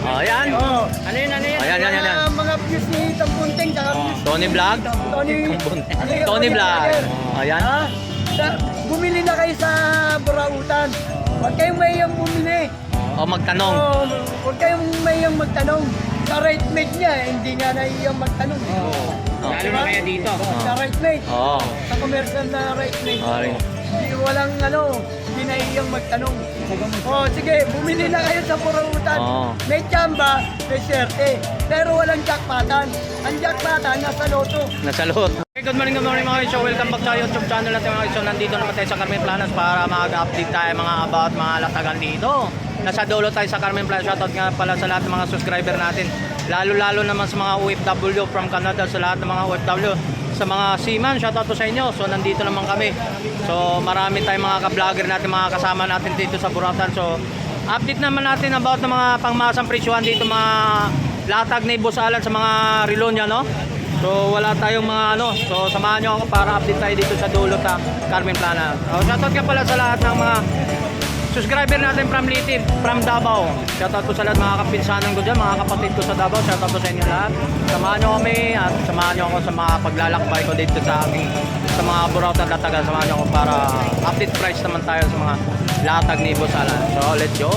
Oh, yan. Oh. Ano yun, ano yun? Ayan, yan, yan, yan. Mga, mga views ni Tampunting, tsaka Oh. views Tony Vlog. Tony, ano? Tony Vlog. Vlogger. Oh, yan. Ha? Sa, bumili na kayo sa Burautan. Huwag kayong mayang bumili. O magtanong. Oh, huwag kayong mayang magtanong. Sa right mate niya, eh, hindi nga naiyang magtanong. eh. Oh. Lalo na kaya dito. Sa right mate. Oo. Sa commercial na right mate. Oh. Hindi walang ano, hindi naiyang magtanong. Oh, sige, bumili na kayo sa Burautan. Oo. May tsamba, may swerte. Pero walang jackpotan. Ang jackpotan nasa loto. Nasa loob. Okay, good morning, good morning mga. So, welcome back sa YouTube channel natin mga. So, nandito naman tayo sa Carmen Planas para mag-update tayo mga about mga latagan dito. Nasa dulo tayo sa Carmen Planas. Shoutout nga pala sa lahat ng mga subscriber natin. Lalo-lalo naman sa mga OFW from Canada, sa lahat ng mga OFW. Sa mga seaman, shoutout po sa inyo. So, nandito naman kami. So, marami tayong mga ka-vlogger natin, mga kasama natin dito sa Buratan. So, update naman natin about ng mga pangmasang presyuhan dito, mga latag ni Boss Alan sa mga relo niya, no? So wala tayong mga ano. So samahan niyo ako para update tayo dito sa dulo ta Carmen Plana. So shoutout ka pala sa lahat ng mga subscriber natin from Litid, from Davao. Shoutout ko sa lahat mga kapinsanan ko dyan, mga kapatid ko sa Davao. Shoutout ko sa inyo lahat. Samahan niyo kami at samahan niyo ako sa mga paglalakbay ko dito sa aking sa mga burautan at latagan. Samahan niyo ako para update price naman tayo sa mga latag ni Boss Alan. So let's go!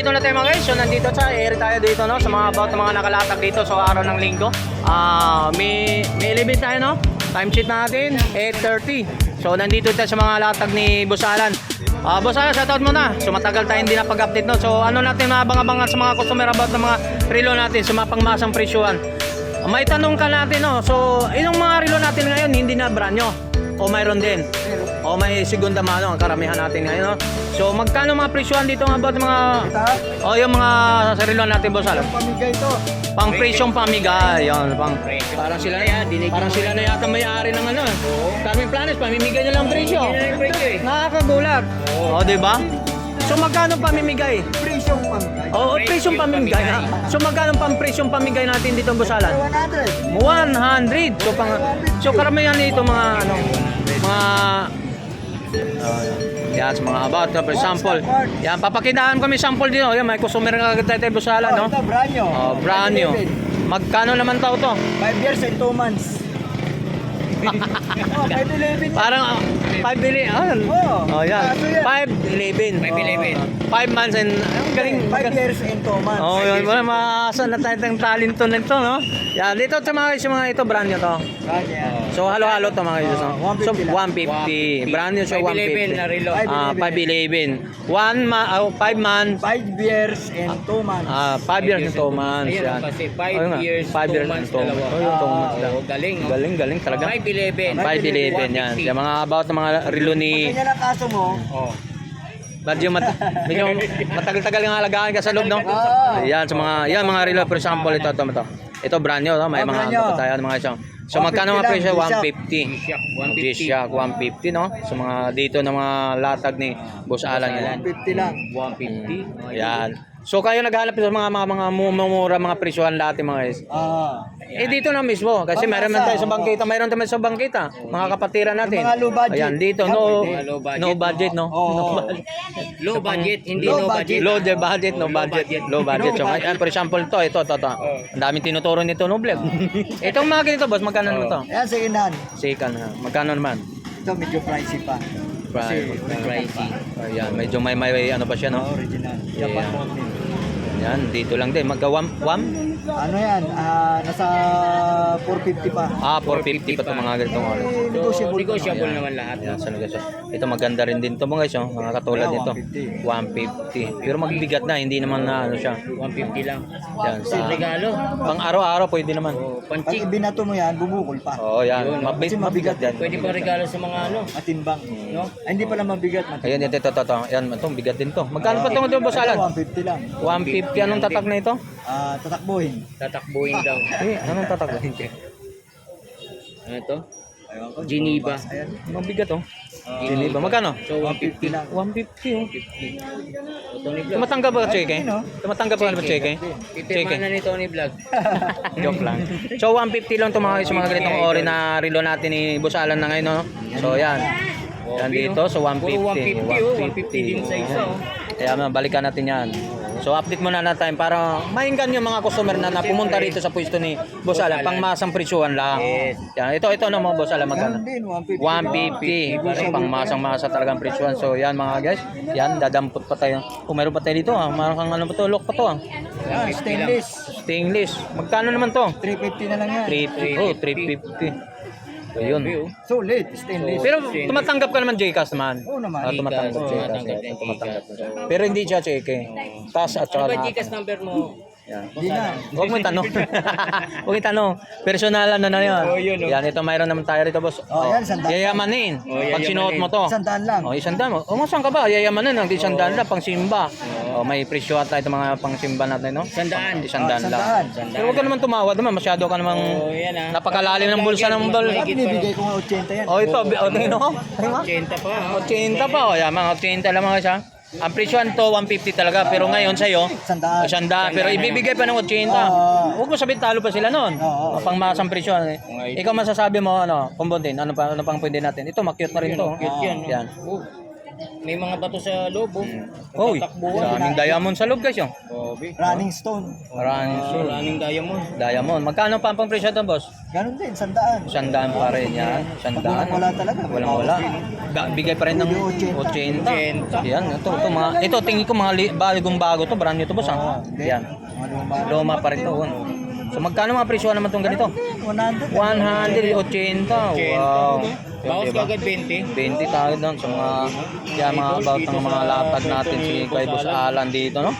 Nandito na tayo mga guys. So nandito sa area tayo dito no sa mga about mga nakalatag dito so araw ng linggo. Ah, may may limit tayo no. Time sheet natin 8:30. So nandito tayo sa mga latag ni Boss Alan. Ah, Boss Alan, shoutout mo na. So matagal tayo hindi na pag-update no. So ano natin maabang-abangan sa mga customer about ng mga relo natin sa mga pangmasang presyuhan. May tanong ka natin no. So yung mga relo natin ngayon hindi na brand nyo. O mayroon din. O may segunda mano ang karamihan natin ngayon no. So magkano mga presyuhan dito nga about mga? O yung mga sarilo natin boss alam. Pamigay to. Pang presyong pamigay, yon pang Presyo. parang sila dinig parang sila na yata may-ari ng ano. Carmen Planes pamimigay na yung presyo eh. Nakakagulat. O, di ba? So magkano pamimigay? Presyong pamigay. O, o presyong pamigay na. So magkano pang presyong pamigay natin dito boss Alan? 100. 100. So pang so karamihan nito mga ano mga uh, yan sa mga about for example. Yan papakitaan ko may sample dito. Yan may customer nga agad tayo boss Alan, no? Oh, ito, brand new. Oh, brand new. Magkano naman tao to? 5 years and 2 months. oh, 511. Parang 5 billion. Ah, oh, Oo. yan. Kaso yan. 5 11. 5'11. 5 months and ang galing. 5 years and 2 months. Oh, yun. Wala maasa na tayo ng talento nito, no? Yan, dito sa mga sa mga ito brand new to. Brand yan. So halo-halo to mga guys. Oh, So 150 150. lang. Brand new siya 5'11 na 150. relo. Ah, 511. 1 ma oh, 5 months. 5 years and 2 months. Ah, 5 years and 2 months. Yan. kasi five Ayun nga, years, five two years and months, 2 months. Oh, yung 2 months galing, oh. Galing, galing talaga. 5'11. 511 yan. Yung mga about ng mga relo ni Pag ganyan ang kaso mo, Oh. Medyo, mat medyo matagal-tagal nga alagaan ka sa loob, no? Oo. Yan, sa mga, yan mga relo, for example, ito, ito, ito. Ito, brand new, no? May Oh, mga brand new. ano pa tayo, mga isang. So, 150 magkano mga lang, presyo? G-Shock. 150. G-Shock, 150. G-Shock, 150, no? Sa mga dito na mga latag ni Boss Alan. yan. 150 lang. 150. Yan. So, kayo naghahanap sa mga mga, mga mumura, mga presyohan lahat, mga guys. Ah. Eh dito na mismo kasi Pag mayroon man nasa, tayo sa oo. bangkita, mayroon naman sa bangkita, mga kapatiran natin. Yung mga low budget. Ayan, dito Yan, no pwede. Low budget, no budget, no. Oo. No budget. Low budget, hindi Low no budget. budget. Low the budget, no Oh, low budget. Low budget. So, Low budget. ayan, for example, to, ito, to, to. Ang daming tinuturo nito, no, vlog. Itong mga ganito, boss, magkano naman to? Ayan, second hand. Second, ha. Magkano naman? Ito medyo pricey pa. Pricey. Pricey. Ayan, medyo may, may, ano pa siya, No? Original. Japan. Ayan, dito lang din. Magka wam, wam? Ano yan? Ah, nasa 450 pa. Ah, 450 pa itong mga ganitong oras. So, negotiable. negotiable Ayan. naman lahat. Ayan, sa negosyo. Ito maganda rin din to mga guys, oh. mga katulad Ayan, nito. 150. Pero magbigat na, hindi naman na ano siya. 150 lang. Yan, Sa regalo. pang araw-araw pwede naman. Oh, Pag panchik. ibinato mo yan, bumukol pa. Oo, oh, yan. Kasi mabigat yan. Pwede pa regalo sa mga ano. Matimbang. No? Ay, hindi pala mabigat. Matimbang. Ayun, ito, ito, ito, ito. Yan, ito, bigat din to. Magkano pa itong ito, boss Alan? 150 lang. 150, anong tatak na ito? Ah, tatakbuhin. Tatakbuhin daw. Eh, anong tatak? Ano to? Geneva. Ang bigat oh. Geneva. Magkano? So, 150 lang. 150 oh. 50. Tony Vlog. Tumatanggap ba cheque? Tumatanggap ba ng cheque? Pipirma na ni Tony Vlog. Joke lang. So 150 lang mga sa mga ganitong ori na relo natin ni Boss Alan na ngayon no. So yan. Yan dito so 150. Puro 150, oh. 150 din sa isa, oh. Kaya balikan natin yan. So update muna natin para mainggan yung mga customer na, na pumunta rito sa pwesto ni Boss Alan pang masang presyuhan lang. Yes. Yan, ito ito no mga Boss Alan magkano? din, 150. 150. Para pang masang masa talagang presyuhan. So yan mga guys. Yan dadampot pa tayo. Kung meron pa tayo dito ah. Meron kang ano pa to, lock pa to ah. Yan, stainless. Stainless. Magkano naman to? 350 na lang yan. 350. Oh, 350. Ayun. Sulit, stainless. Pero tumatanggap ka naman Jcas naman. Oo naman. Ah, tumatanggap Gcash, tumatanggap eh. Gcash. Pero hindi siya cheque. Tas at Ano saka ba na. Gcash number mo? Yan. Di na. Huwag mo tanong. Huwag mo tanong. Personalan na na yan. Oh, yun, oh. Yan, ito mayroon naman tayo rito, boss. Oh, yan, sandaan. Yayamanin. Oh, Pag sinuot mo to. Sandaan lang. Oh, isang daan mo. O, saan ka ba? Yayamanin. Ang isang daan lang, pang simba. Oh, may presyo ata ito mga pang simba natin, no? Sandaan. Isang daan Ah, lang. sandaan. Sandaan. Pero huwag ka naman tumawad naman. Masyado ka namang Oh, yan ah. napakalalim ng bulsa ng bal. At binibigay ko nga 80 yan. Oh, ito. O, tingin mo. Tingin mo. 80 pa. oh. 80 pa. O, yan, mga 80 lang mga siya. Ang presyohan to, 150 talaga. Pero ngayon sa'yo, Sandaan. Sandaan. Pero ibibigay pa ng 80. Oo. Huwag mo sabihin talo pa sila noon. Oo. Pang masang presyon. eh. Ikaw masasabi mo, ano, kumbuntin, ano, pa, ano pang pwede natin? Ito, makyut na rin to. Cute yan. Yan. Oh. May mga bato sa loob. Oh. Uy, Tatakbuhan. daming diamond sa loob guys yung. Grabe. Running stone. Maraming So, running diamond. diamond. Magkano pa ang presyo to, boss? Ganun din, sandaan. Sandaan pa rin yan. Sandaan. Walang wala talaga. Walang wala. Ga- bigay pa rin ng 80. 80. Yan, ito, ito, mga, ito, tingin ko mga li- bagong bago to, brand new to, boss. Ha? Yan. Mga luma. Luma pa rin to. oh. So, magkano mga presyo naman tong ganito? 100. 180. Wow. Bawas Diba? kagad 20. 20 tayo doon sa mga yan mga about ng mga latag natin si kay Boss Alan dito no.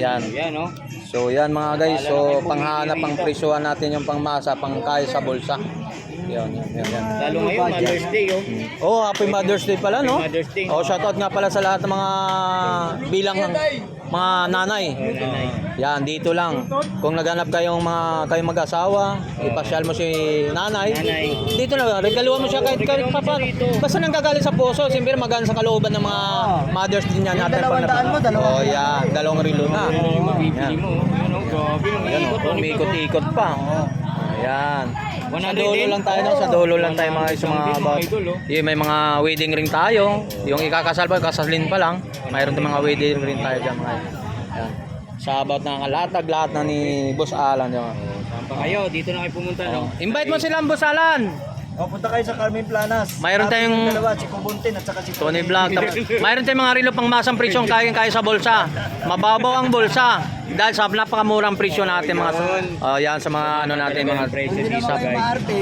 Yan. Yan oh. So yan mga guys, so panghanap ang presyohan natin yung pangmasa, pangkaya sa bulsa. Yan, yan, yan. yan. Lalo ngayon, Mother's Day oh. Oh, happy Mother's Day pala no. Happy Mother's Day. Oh, shoutout nga pala sa lahat ng mga bilang ng mga nanay. Yan, dito lang. Kung naghanap kayong mga kayong mag-asawa, ipasyal mo si nanay. Dito na, regaluhan mo siya kahit kahit pa paano. Basta nang gagaling sa puso, siyempre magana sa kalooban ng mga mothers din yan natin. dalawang daan mo, dalawang Oh, yan, dalawang rilo na. Yan. mo? oh. Yan oh. Oh, umikot-ikot pa. Ayan. Sa 100 dulo din? lang tayo, no? sa dulo lang tayo mga sa mga 100 din, mga about. idol, oh. Yeah, may mga wedding ring tayo. Yung ikakasal pa, kasalin pa lang. Mayroon din mga wedding ring tayo dyan mga idol. Ayan. Sa about na kalatag, lahat na ni Boss Alan. Saan pa kayo? Dito na kayo pumunta no? Invite mo sila, Boss Alan! O, punta kayo sa Carmen Planas. Mayroon Sabi tayong- ng dalawa, si Kubuntin at saka si Tony Vlog. Tap- Mayroon tayong mga relo pang masang presyon kaya kaya sa bulsa. Mababaw ang bulsa dahil sa napakamurang presyo natin mga oh, yan sa mga ano natin mga presyo Hindi naman kayo guys. maarte.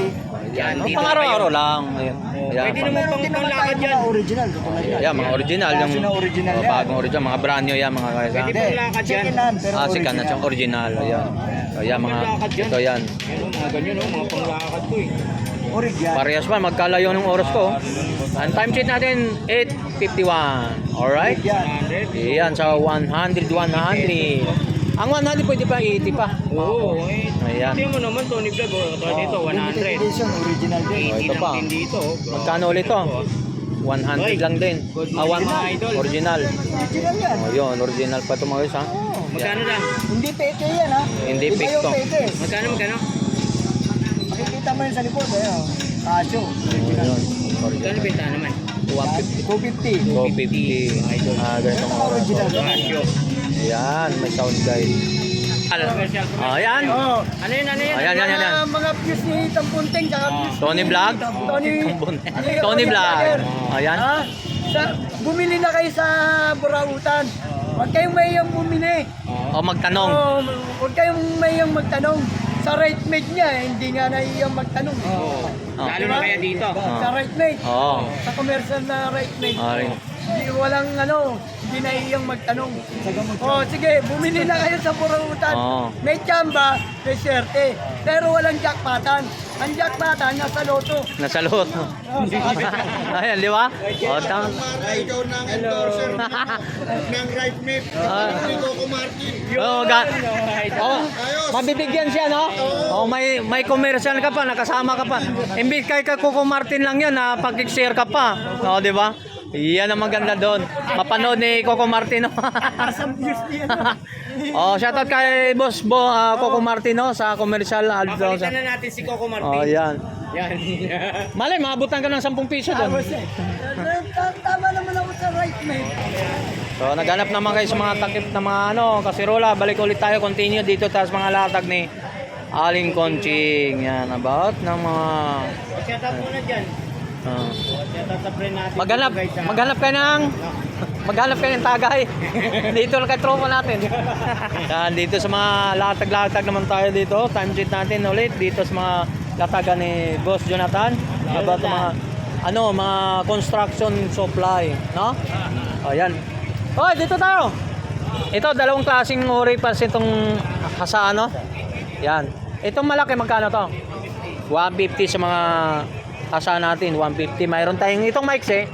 Yan, Oh, dito pang na araw-araw lang. Ayan. Ayan, Pwede pang- naman pang panglakad yan. mga original. Katulad yan. Yan, mga original. Yung original oh, yan. bagong original. Mga brand new yan, mga guys. Pwede ha? Hindi, panglakad yan. second hand, pero Ah, si original. Kanat yung original. Ayan. Ayan, mga, Panglakad yan. ito yan. Oh, mga ganyan oh. Mga panglakad ko eh. Parehas pa, magkalayo ng oras ko. Ang time sheet natin, 8.51. Alright? Yan. 100. Ayan, sa 100, 100. Ang 100 pwede pa 80 pa. Oo. eh. Ayan. Tingnan mo naman Tony Vlog oh. Dito, Limited 100. edition, original din. Oh, 80 ito pa. din dito oh. Magkano ulit to? 100 lang din. Ah, one, idol. original. Original yan. Oh, yun, original pa ito mga guys ha. Magkano lang? Hindi peke yan ha. Hindi peke. Magkano, magkano? Makikita mo yun sa likod. Ayun. Casio. Oh, yun. Magkano Original. benta naman? 250. 250. Idol. Ah, ganito mga oras. Original. Casio. Ayan, may sound guys. Ah, ayan. Oh. Ano yun, ano yun? Ayan, yan, yan, yan. Mga, mga views ni Tampunting tsaka views Tony ni- Vlog? Tony, Tony Tony Vlog. Vlogger. Ayan. Ha? Sa, bumili na kayo sa Burautan. Huwag kayong mayang bumili. O magtanong. Oh, huwag kayong mayang magtanong. Sa right mate niya, eh, hindi nga naiyang magtanong. Oo. Oh. Lalo na kaya dito. Sa right mate. Oo. Sa commercial na right mate. Rin. Hindi, walang ano, hindi naiyang magtanong. Oh, sige, bumili na kayo sa Burautan. Oo. May tsamba, may swerte. Pero walang jackpotan. Ang jackpotan nasa loto. Nasa loob. Oh, Ayan, di ba? O, tama. ikaw ng endorser ng right mate. Ah. Ni Coco Martin. Oo, ga. Oh. Mabibigyan siya, no? Oh, may may commercial ka pa, nakasama ka pa. Imbis kay ka Coco Martin lang 'yun, na pag-share ka pa. Oh, di ba? Yan ang maganda doon. Mapanood ni Coco Martin. no? Sa views niya. oh, shoutout kay Boss Bo ah, Coco Martin no, sa commercial ad. Papalitan na natin si Coco Martin. Oh, yan. Yan. Malay, maabutan ka ng 10 piso doon. Eh. Tama naman ako sa right, mate. So, naghanap naman kayo sa mga takip na mga ano, kasirola. Balik ulit tayo, continue dito taas mga latag ni Aling Conching. Yan, about ng mga... Shout out muna dyan. Ah. Natin. maghanap, ah. maghanap kayo ng... Maghanap kayo ng tagay. dito lang kay tropa natin. Yan, dito sa mga latag-latag naman tayo dito. Time sheet natin ulit dito sa mga latagan ni Boss Jonathan. About mga ano, mga construction supply, no? Ayan. Hoy, dito tayo. Ito, dalawang klaseng uri pa itong hasa, ano? Yan. Itong malaki, magkano to? 150 sa mga hasa natin. 150. Mayroon tayong itong mics eh.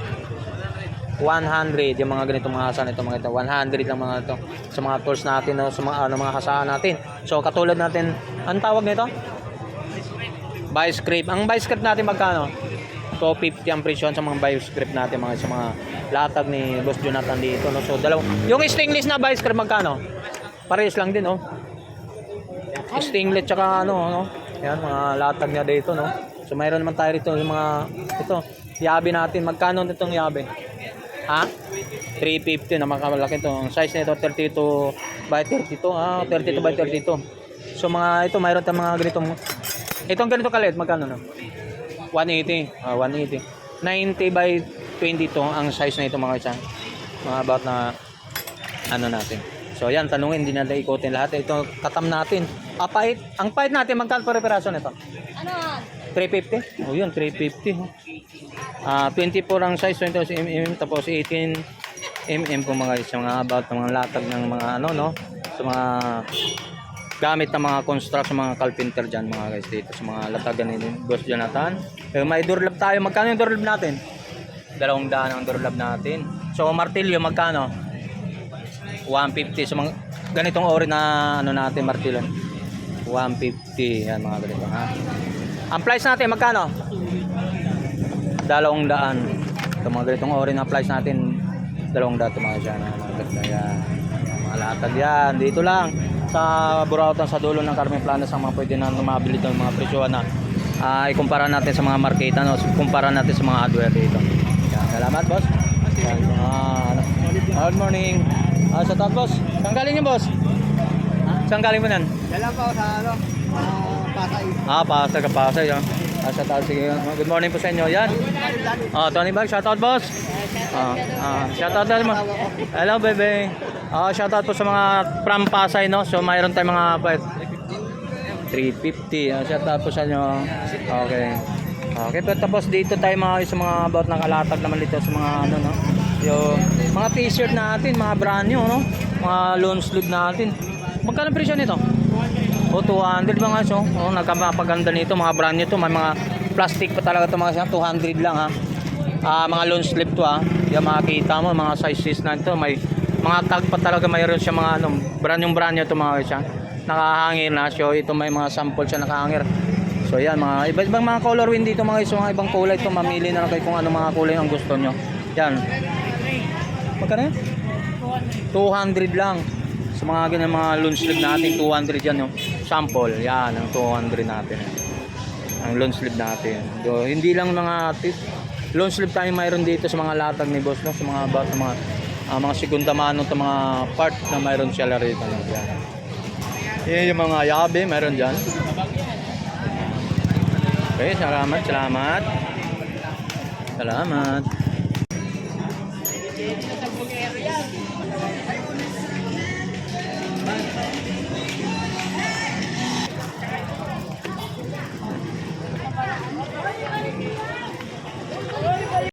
100 yung mga ganitong mga hasa nito mga ito. 100 lang mga ito. Sa mga tools natin no, sa mga ano mga hasaan natin. So katulad natin ang tawag nito? Vice grip ang vice grip natin magkano? 250 ang presyon sa mga vice grip natin mga sa mga latag ni Boss Jonathan dito no? So dalaw yung stainless na vice grip magkano? Parehas lang din oh. Stainless tsaka ano no? Yan mga latag niya dito no so mayroon naman tayo rito yung mga ito yabe natin. Magkano nitong yabe? Ha? 350 na makamalaki to. Ang size nito 32 by 32 ah 32 by 32 so mga ito mayroon tayong mga ganitong itong ganito kalit magkano no 180 ah 180 90 by 22 ang size na ito mga isa mga about na ano natin. So yan tanungin hindi natin ikutin lahat. Ito katam natin. Ah ang pahit natin magkano per peraso nito? Ano? 350 oh yun 350 oh. ah 24 ang size 20 mm tapos 18 mm po mga isa mga about ng mga latag ng mga ano no? Sa mga gamit ng mga construction mga carpenter dyan mga guys dito sa mga latagan ni Boss Jonathan. Eh, may door lab tayo. Magkano yung door lab natin? Dalawang daan ang door lab natin. So martilyo magkano? 150 so mga ganitong ori na ano natin martilyo. 150 yan mga ganito ha ang price natin magkano? Dalawang daan. Ito mga ganitong ori na price natin dalawang daan ito mga dyan ha? mga ganda yan. Mga latag yan. Dito lang sa Burautan sa dulo ng Carmen Planas ang mga pwede na mabili ng mga presyo na ah, ikumpara natin sa mga marketa no? kumpara natin sa mga hardware dito. Yan, salamat boss. Yan, mga, ano, good morning. Ah, sa top boss. Saan galing yung boss? saan galing mo nan? Dala pa ako sa ano, Pasay. Ah, Pasay ka Pasay. Ah. Ah, shout out sige. Good morning po sa inyo. Yan. Ah, Tony Bag, shout out boss. Ah, ah, shout out mo. Hello, bebe. Ah, shout out po sa mga from Pasay, no. So mayroon tayong mga pa 350. Ah, shout out po sa inyo. Okay. Okay, pero tapos dito tayo mga sa mga about ng kalatag naman dito sa mga ano no. Yung mga t-shirt natin, mga brand new no. Mga long sleeve natin. Magkano presyo nito? O 200 mga so. Oh, nagkapaganda nito mga brand new to, may mga plastic pa talaga to mga siya, 200 lang ha. Ah, mga long sleeve to ha. Yung makikita mo mga sizes na ito, may mga tag pa talaga mayroon siya mga ano, brand yung brand new to mga siya. Nakahangir na so ito may mga sample siya nakahangir. So yan mga iba-ibang mga color wind dito mga iso, mga ibang kulay ito mamili na lang kayo kung ano mga kulay ang gusto nyo. Yan. Magkano yan? 200 lang. Sa mga ganyan mga loan sleeve natin, 200 yan yung sample. Yan, ang 200 natin. Ang loan sleeve natin. So, hindi lang mga tip, loan sleeve tayo mayroon dito sa mga latag ni boss, no? sa mga about sa mga ah, mga segunda mano to mga part na mayroon siya rito. No? Yan. Yan yung mga yabe, mayroon dyan. Okay, salamat, salamat. Salamat.